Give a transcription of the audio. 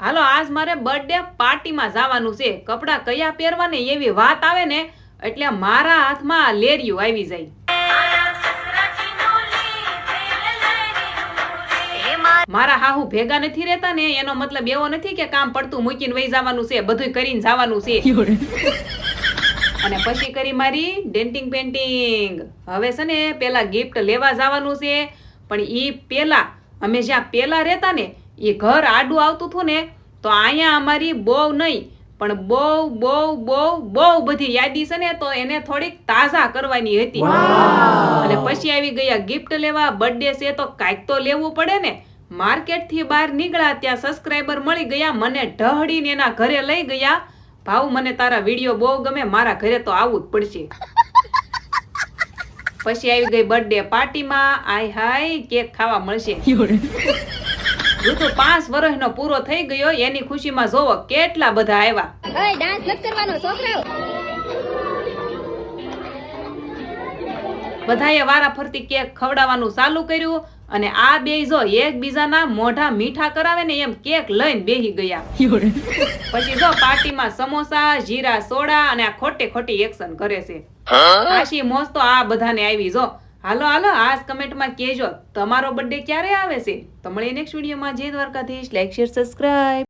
હાલો, આજ મારે બર્થડે પાર્ટીમાં જવાનું છે. કપડાં કયા પહેરવાને એવી વાત આવે ને, એટલે મારા હાથમાં લેરિયું આવી જાય. મારા હાહુ ભેગા નથી રહેતા ને, એનો મતલબ એવો નથી કે કામ પડતું મૂકીને વહી જવાનું છે બધું કરીને જવાનું છે. અને પછી કરી મારી ડેન્ટિંગ પેન્ટિંગ હવે છે ને, પેલા ગિફ્ટ લેવા જવાનું છે, પણ ઈ પેલા અમે જ્યાં પેલા રહેતા ને એ ઘર આડું આવતું હતું ને તો અહીંયા અમારી બહુ નહીં પણ બહુ બહુ બહુ બહુ બધી યાદી છે ને તો એને થોડીક તાજા કરવાની હતી. અને પછી આવી ગયા ગિફ્ટ લેવા બર્થડે છે તો કાંઈક તો લેવું પડે ને. માર્કેટથી બહાર નીકળ્યા ત્યાં સબસ્ક્રાઈબર મળી ગયા મને ઢહડીને એના ઘરે લઈ ગયા. ભાવ મને તારા વીડિયો બહુ ગમે મારા ઘરે તો આવવું જ પડશે. પછી આવી ગઈ બર્થડે પાર્ટીમાં આય હાય કેક ખાવા મળશે. ઋતુ પાંચ વર્ષનો પૂરો થઈ ગયો એની ખુશીમાં જોવો કેટલા બધા આવ્યા. ડાન્સ નથી કરવાનો છોકરાઓ. બધાએ વારા ફરતી કેક ખવડાવવાનું ચાલુ કર્યું અને આ બે જો એકબીજાના મોઢા મીઠા કરાવે ને એમ કેક લઈને બેહી ગયા. પછી જો પાર્ટીમાં સમોસા જીરા સોડા અને આ ખોટે ખોટી એક્શન કરે છે. આશી મોજ તો આ બધાને આવી જો. હાલો હાલો, આજ કમેન્ટમાં કહેજો, તમારો બર્થડે ક્યારે આવે છે? તમને નેક્સ્ટ વિડીયોમાં જય દ્વારકાધીશ લાઈક શેર સબસ્ક્રાઇબ